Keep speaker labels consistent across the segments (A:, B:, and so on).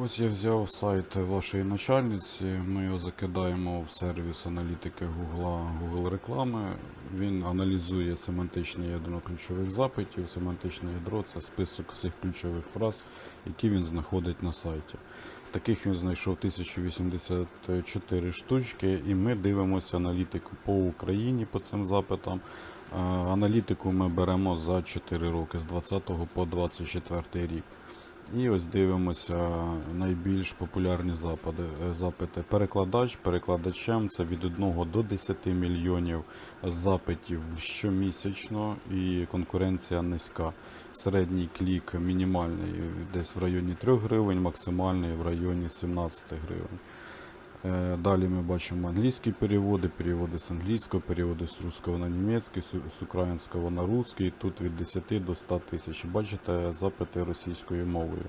A: Ось я взяв сайт вашої начальниці. Ми його закидаємо в сервіс аналітики Google, Google реклами. Він аналізує семантичне ядро ключових запитів. Семантичне ядро це список всіх ключових фраз, які він знаходить на сайті. Таких він знайшов 1084 штучки, і ми дивимося аналітику по Україні по цим запитам. Е, Аналітику ми беремо за 4 роки з 20 по 24 рік. І ось дивимося найбільш популярні запити. е, запити. Перекладач перекладачем це від 1 до 10 мільйонів запитів щомісячно і конкуренція низька. Середній клік мінімальний десь в районі 3 гривень, максимальний в районі 17 гривень. Е, Далі ми бачимо англійські переводи, переводи з англійського, переводи з русского на німецький, з українського на русський. Тут від 10 до 100 тисяч. Бачите запити російською мовою.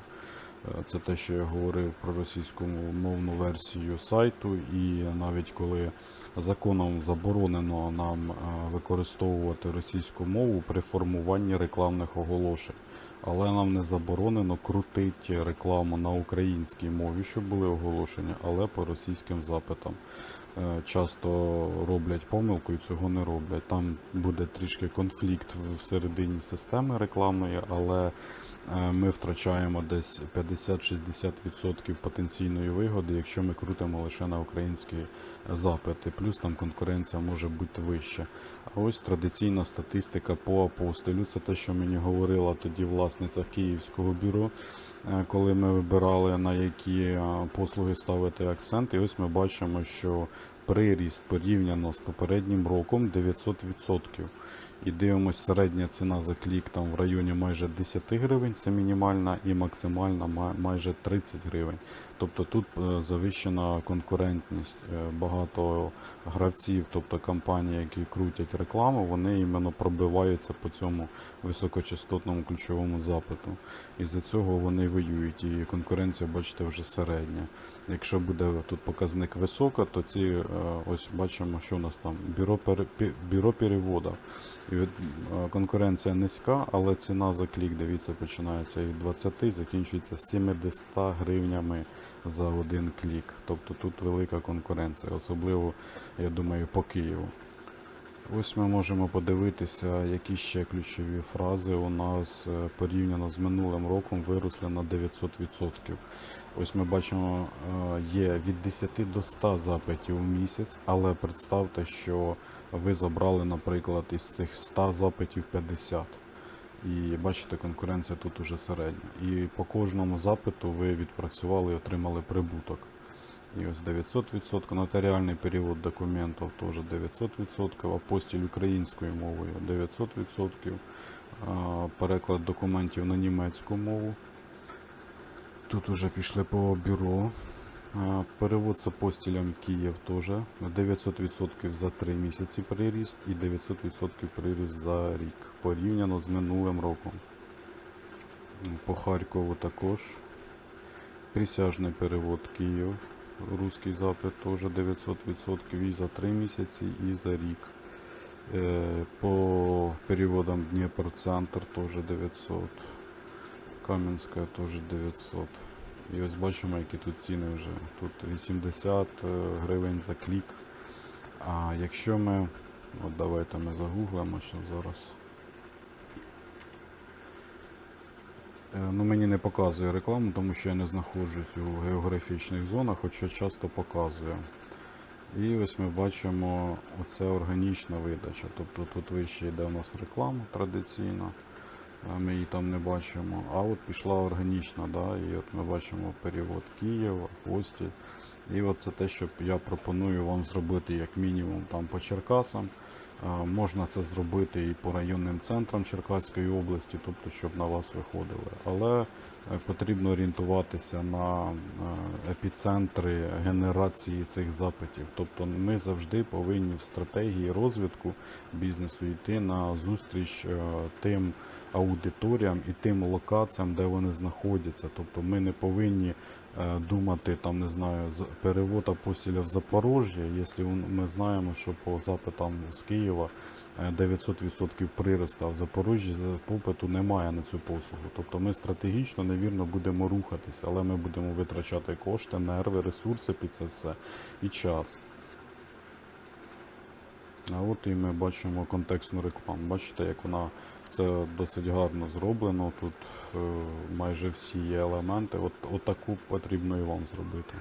A: Е, Це те, що я говорив про російську мовну версію сайту, і навіть коли законом заборонено нам е, використовувати російську мову при формуванні рекламних оголошень. Але нам не заборонено крутити рекламу на українській мові, щоб були оголошення, але по російським запитам. Е, Часто роблять помилку і цього не роблять. Там буде трішки конфлікт всередині системи рекламної, але ми втрачаємо десь 50-60% потенційної вигоди, якщо ми крутимо лише на українські запити. Плюс там конкуренція може бути вища. А ось традиційна статистика по апостолю. Це те, що мені говорила тоді власниця Київського бюро, е, коли ми вибирали на які е, послуги ставити акцент. І ось ми бачимо, що приріст порівняно з попереднім роком 900%. І дивимося, середня ціна за клік там в районі майже 10 гривень, це мінімальна, і максимальна майже 30 гривень. Тобто тут е, завищена конкурентність. Е, Багато гравців, тобто компанії, які крутять рекламу, вони іменно пробиваються по цьому високочастотному ключовому запиту. І за цього вони воюють. І конкуренція, бачите, вже середня. Якщо буде тут показник висока, то ці е, ось бачимо, що у нас там бюро, бюро перевода. І от, е, конкуренція низька, але ціна за клік, дивіться, починається від 20, закінчується 70 гривнями за один клік. Тобто тут велика конкуренція, особливо, я думаю, по Києву. Ось ми можемо подивитися, які ще ключові фрази у нас е, порівняно з минулим роком виросли на 900%. Ось ми бачимо, е, є від 10 до 100 запитів в місяць, але представте, що ви забрали, наприклад, із цих 100 запитів 50. І бачите, конкуренція тут уже середня. І по кожному запиту ви відпрацювали і отримали прибуток. І ось 900%, нотаріальний перевод документів теж 900%, апостіль українською мовою 900%, переклад документів на німецьку мову. Тут уже пішли по бюро. Перевод з апостілем Київ теж 900% за 3 місяці приріст і 900% приріст за рік порівняно з минулим роком. По Харкову також. Присяжний перевод Київ. Русський запит теж 900% і за 3 місяці, і за рік. Е, По переводам Дніпро-Центр теж 900. Кам'янська теж 900. І ось бачимо, які тут ціни вже. Тут 80 е, гривень за клік. А якщо ми. От давайте ми загуглимо що зараз. Ну, мені не показує рекламу, тому що я не знаходжусь у географічних зонах, хоча часто показує. І ось ми бачимо оце органічна видача. Тобто тут вище йде у нас реклама традиційна, ми її там не бачимо. А от пішла органічна, да, і от ми бачимо перевод Київ, апостіль. І от це те, що я пропоную вам зробити як мінімум там по Черкасам. Можна це зробити і по районним центрам Черкаської області, тобто щоб на вас виходили. Але е, потрібно орієнтуватися на е, епіцентри генерації цих запитів. Тобто ми завжди повинні в стратегії розвитку бізнесу йти на зустріч е, тим аудиторіям і тим локаціям, де вони знаходяться. Тобто ми не повинні думати там, не знаю, з- перевод апостіля в Запорожжя, якщо ми знаємо, що по запитам з Києва е, 900% прирост, а в Запоріжжі попиту немає на цю послугу. Тобто ми стратегічно, невірно будемо рухатися, але ми будемо витрачати кошти, нерви, ресурси під це все і час. А от і ми бачимо контекстну рекламу. Бачите, як вона це досить гарно зроблено. Тут е, майже всі є елементи. От, от таку потрібно і вам зробити.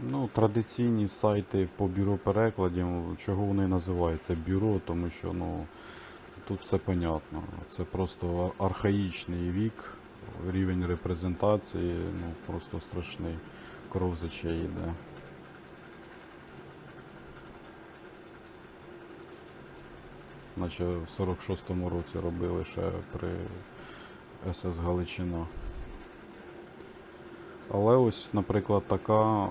A: Ну, традиційні сайти по бюро перекладів, чого вони називаються бюро, тому що ну, тут все понятно. Це просто архаїчний вік, рівень репрезентації, ну просто страшний. Кров з очей йде. Наче в 46-му році робили ще при СС Галичина. Але ось, наприклад, така,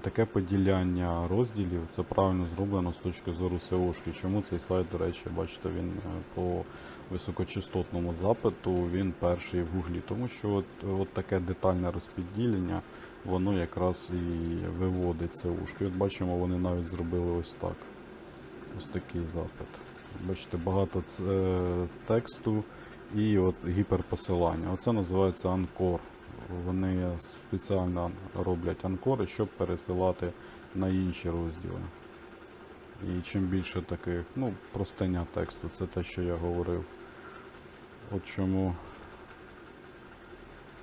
A: таке поділяння розділів це правильно зроблено з точки зору SEO-шки. Чому цей сайт, до речі, бачите, він е, по високочастотному запиту він перший в Гуглі. Тому що от, от таке детальне розподілення, воно якраз і виводить SEO-шки. От бачимо, вони навіть зробили ось так. Ось такий запит. Бачите, багато е, тексту і от гіперпосилання. Оце називається анкор. Вони спеціально роблять анкори, щоб пересилати на інші розділи. І чим більше таких, ну, простення тексту, це те, що я говорив. От чому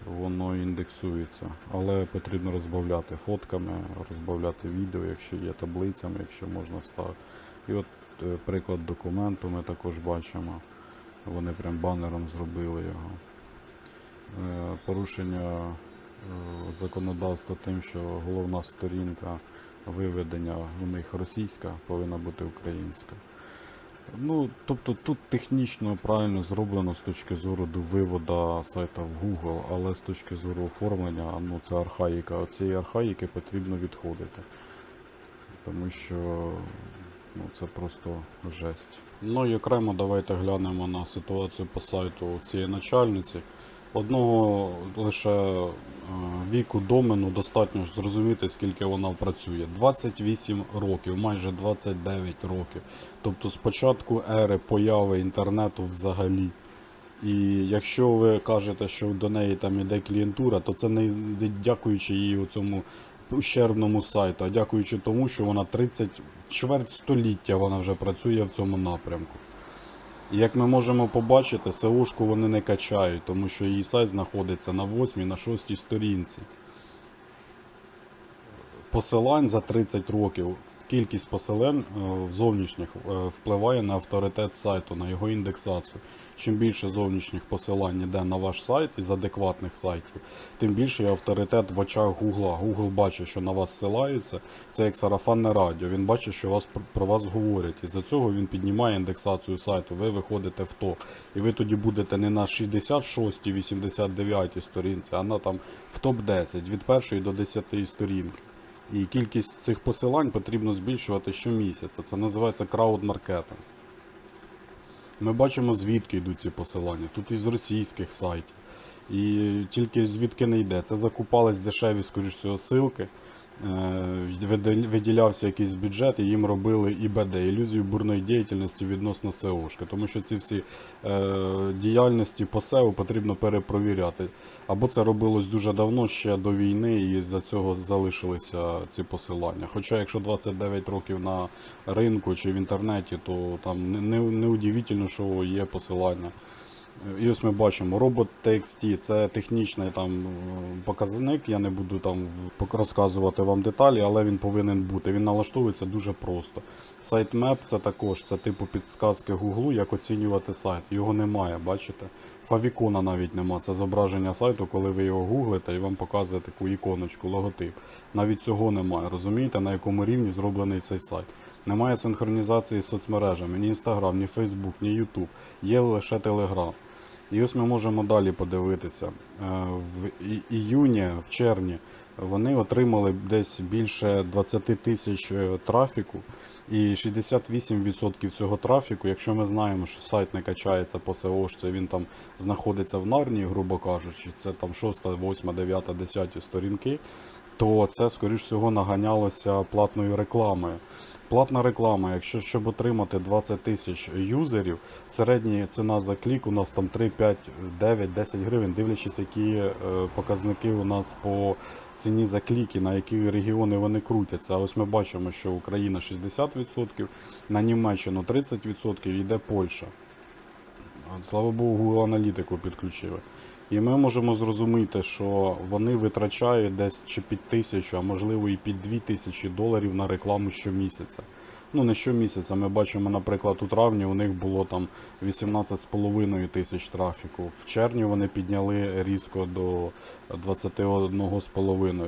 A: воно індексується. Але потрібно розбавляти фотками, розбавляти відео, якщо є таблицями, якщо можна вставити. І от е, приклад документу ми також бачимо. Вони прям банером зробили його. Порушення е, законодавства тим, що головна сторінка виведення у них російська, повинна бути українська. Ну, тобто тут технічно правильно зроблено з точки зору до виводу сайта в Google, але з точки зору оформлення, ну це архаїка. От цієї архаїки потрібно відходити. Тому що ну, це просто жесть. Ну і окремо давайте глянемо на ситуацію по сайту цієї начальниці. Одного лише е, віку домену достатньо зрозуміти, скільки вона працює. 28 років, майже 29 років. Тобто з початку ери появи інтернету взагалі. І якщо ви кажете, що до неї там іде клієнтура, то це не дякуючи їй цьому ущербному сайту, а дякуючи тому, що вона 30 чверть століття вона вже працює в цьому напрямку. Як ми можемо побачити, SEO-шку вони не качають, тому що її сайт знаходиться на 8 на 6 сторінці. Посилань за 30 років, кількість посилань е, зовнішніх е, впливає на авторитет сайту, на його індексацію. Чим більше зовнішніх посилань йде на ваш сайт із адекватних сайтів, тим більший авторитет в очах Гугла. Google бачить, що на вас ссилаються. Це як сарафанне радіо. Він бачить, що вас про вас говорять. І за цього він піднімає індексацію сайту. Ви виходите в топ. І ви тоді будете не на 66 89 сторінці, а на там в топ 10 від першої до 10 сторінки. І кількість цих посилань потрібно збільшувати щомісяця. Це називається крауд-маркетинг. Ми бачимо, звідки йдуть ці посилання. Тут із російських сайтів. І тільки звідки не йде. Це закупались дешеві, скоріш всього, силки. Е, Виділявся якийсь бюджет, і їм робили ІБД, ілюзію бурної діяльності відносно СЕОшки. Тому що ці всі е, діяльності по СЕО потрібно перепровіряти. Або це робилось дуже давно, ще до війни, і з-за цього залишилися ці посилання. Хоча, якщо 29 років на ринку чи в інтернеті, то там не, не, не удивительно, що є посилання. І ось ми бачимо робот TXT, це технічний там е, показник. Я не буду там розказувати вам деталі, але він повинен бути. Він налаштовується дуже просто. Сайтмеп це також це типу підсказки Гуглу, як оцінювати сайт. Його немає, бачите? Фавікона навіть нема. Це зображення сайту, коли ви його гуглите і вам показує таку іконочку, логотип. Навіть цього немає. Розумієте, на якому рівні зроблений цей сайт. Немає синхронізації з соцмережами, ні Інстаграм, ні Фейсбук, ні Ютуб. Є лише Телеграм. І ось ми можемо далі подивитися. Е, В іюні, в червні, вони отримали десь більше 20 тисяч е, трафіку. І 68% цього трафіку, якщо ми знаємо, що сайт не качається по SEO, він там знаходиться в нарнії, грубо кажучи, це там 6, 8, 9, 10 сторінки, то це, скоріш всього, наганялося платною рекламою. Платна реклама. Якщо щоб отримати 20 тисяч юзерів, середня ціна за клік у нас там 3, 5, 9, 10 гривень, дивлячись, які е, показники у нас по ціні за кліки, на які регіони вони крутяться. А ось ми бачимо, що Україна 60%, на Німеччину 30%, йде Польща. Слава Богу, Google аналітику підключили. І ми можемо зрозуміти, що вони витрачають десь чи під тисячу, а можливо і під дві тисячі доларів на рекламу щомісяця. Ну, не щомісяця. Ми бачимо, наприклад, у травні у них було там 18,5 тисяч трафіку. В червні вони підняли різко до 21,5. Е,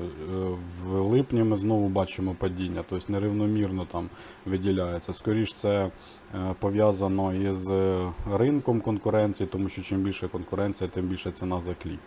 A: В липні ми знову бачимо падіння, тобто нерівномірно там виділяється. Скоріше це е, пов'язано із е, ринком конкуренції, тому що чим більше конкуренція, тим більше ціна за клік.